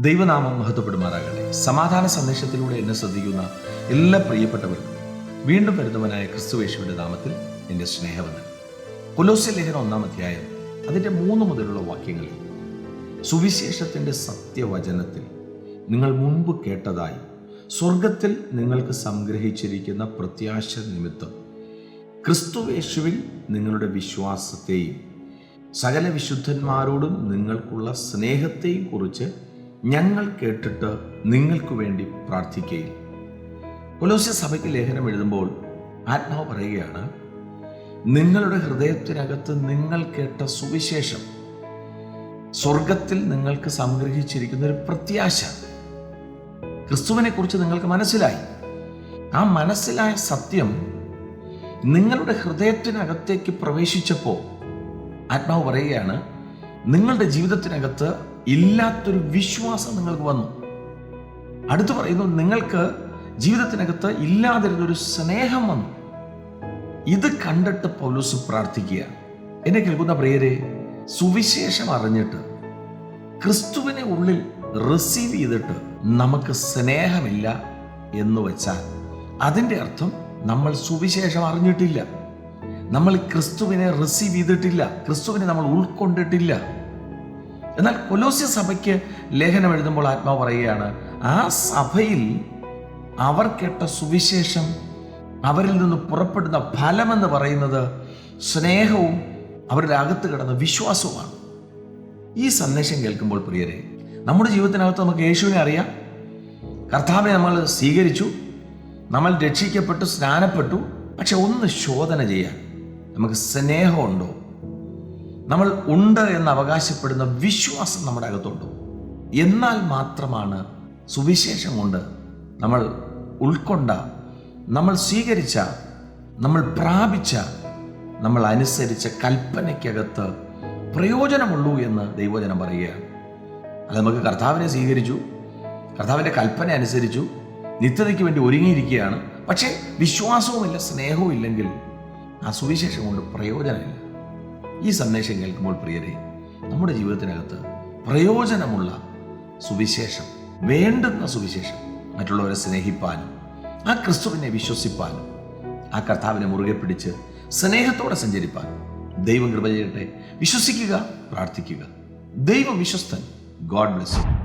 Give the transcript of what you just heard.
ദൈവനാമം മഹത്വപ്പെടുമാറാകട്ടെ. സമാധാന സന്ദേശത്തിലൂടെ എന്നെ ശ്രദ്ധിക്കുന്ന എല്ലാ പ്രിയപ്പെട്ടവർക്കും വീണ്ടും വരുന്നവനായ ക്രിസ്തുവേശുവിന്റെ നാമത്തിൽ എന്റെ സ്നേഹവന്ദനം. കൊലോസ്യ ലേഖന ഒന്നാം അധ്യായം അതിന്റെ മൂന്ന് മുതലുള്ള വാക്യങ്ങളിൽ സുവിശേഷത്തിന്റെ സത്യവചനത്തിൽ നിങ്ങൾ മുൻപ് കേട്ടതായി സ്വർഗത്തിൽ നിങ്ങൾക്ക് സംഗ്രഹിച്ചിരിക്കുന്ന പ്രത്യാശ നിമിത്തം ക്രിസ്തുവേശുവിൽ നിങ്ങളുടെ വിശ്വാസത്തെയും സകല വിശുദ്ധന്മാരോടും നിങ്ങൾക്കുള്ള സ്നേഹത്തെയും കുറിച്ച് ഞങ്ങൾ കേട്ടിട്ട് നിങ്ങൾക്ക് വേണ്ടി പ്രാർത്ഥിക്കുകയും. കൊലോസ്യ സഭയ്ക്ക് ലേഖനം എഴുതുമ്പോൾ ആത്മാവ് പറയുകയാണ് നിങ്ങളുടെ ഹൃദയത്തിനകത്ത് നിങ്ങൾ കേട്ട സുവിശേഷം സ്വർഗത്തിൽ നിങ്ങൾക്ക് സംഗ്രഹിച്ചിരിക്കുന്ന ഒരു പ്രത്യാശ ക്രിസ്തുവിനെ കുറിച്ച് നിങ്ങൾക്ക് മനസ്സിലായി. ആ മനസ്സിലായ സത്യം നിങ്ങളുടെ ഹൃദയത്തിനകത്തേക്ക് പ്രവേശിച്ചപ്പോൾ ആത്മാവ് പറയുകയാണ് നിങ്ങളുടെ ജീവിതത്തിനകത്ത് ഇല്ലാത്തൊരു വിശ്വാസം നിങ്ങൾക്ക് വന്നു. അടുത്ത് പറയുന്നു നിങ്ങൾക്ക് ജീവിതത്തിനകത്ത് ഇല്ലാതിരുന്നൊരു സ്നേഹം വന്നു. ഇത് കണ്ടിട്ട് പൗലൂസ് പ്രാർത്ഥിക്കുക. എന്നെ കേൾക്കുന്ന പ്രിയരെ സുവിശേഷം അറിഞ്ഞിട്ട് ക്രിസ്തുവിനെ ഉള്ളിൽ റിസീവ് ചെയ്തിട്ട് നമുക്ക് സ്നേഹമില്ല എന്ന് വെച്ചാൽ അതിന്റെ അർത്ഥം നമ്മൾ സുവിശേഷം അറിഞ്ഞിട്ടില്ല. നമ്മൾ ക്രിസ്തുവിനെ റിസീവ് ചെയ്തിട്ടില്ല. ക്രിസ്തുവിനെ നമ്മൾ ഉൾക്കൊണ്ടിട്ടില്ല. എന്നാൽ കൊലോസ്യ സഭയ്ക്ക് ലേഖനം എഴുതുമ്പോൾ ആത്മാവ് പറയുകയാണ് ആ സഭയിൽ അവർ കേട്ട സുവിശേഷം അവരിൽ നിന്ന് പുറപ്പെടുന്ന ഫലമെന്ന് പറയുന്നത് സ്നേഹവും അവരുടെ അകത്ത് കിടന്ന വിശ്വാസവുമാണ്. ഈ സന്ദേശം കേൾക്കുമ്പോൾ പ്രിയരെ നമ്മുടെ ജീവിതത്തിനകത്ത് നമുക്ക് യേശുവിനെ അറിയാം. കർത്താവിനെ നമ്മൾ സ്വീകരിച്ചു നമ്മൾ രക്ഷിക്കപ്പെട്ടു സ്നാനപ്പെട്ടു പക്ഷെ ഒന്ന് ശോധന ചെയ്യാൻ നമുക്ക് സ്നേഹമുണ്ടോ? നമ്മൾ ഉണ്ട് എന്ന് അവകാശപ്പെടുന്ന വിശ്വാസം നമ്മുടെ അകത്തുണ്ട്. എന്നാൽ മാത്രമാണ് സുവിശേഷം കൊണ്ട് നമ്മൾ ഉൾക്കൊണ്ട നമ്മൾ സ്വീകരിച്ച നമ്മൾ പ്രാപിച്ച നമ്മൾ അനുസരിച്ച കൽപ്പനയ്ക്കകത്ത് പ്രയോജനമുള്ളൂ എന്ന് ദൈവജനം പറയുകയാണ്. അത് നമുക്ക് കർത്താവിനെ സ്വീകരിച്ചു കർത്താവിന്റെ കൽപ്പന അനുസരിച്ചു നിത്യതയ്ക്ക് വേണ്ടി ഒരുങ്ങിയിരിക്കുകയാണ്. പക്ഷേ വിശ്വാസവുമില്ല സ്നേഹവും ഇല്ലെങ്കിൽ ആ സുവിശേഷം കൊണ്ട് പ്രയോജനമില്ല. ഈ സന്ദേശം കേൾക്കുമ്പോൾ പ്രിയരെ നമ്മുടെ ജീവിതത്തിനകത്ത് പ്രയോജനമുള്ള സുവിശേഷം വേണ്ടുന്ന സുവിശേഷം മറ്റുള്ളവരെ സ്നേഹിപ്പാനും ആ ക്രിസ്തുവിനെ വിശ്വസിപ്പാനും ആ കർത്താവിനെ മുറുകെ പിടിച്ച് സ്നേഹത്തോടെ സഞ്ചരിപ്പാൻ ദൈവം കൃപ ചെയ്യട്ടെ. വിശ്വസിക്കുക പ്രാർത്ഥിക്കുക. ദൈവം വിശ്വസ്തൻ. God bless you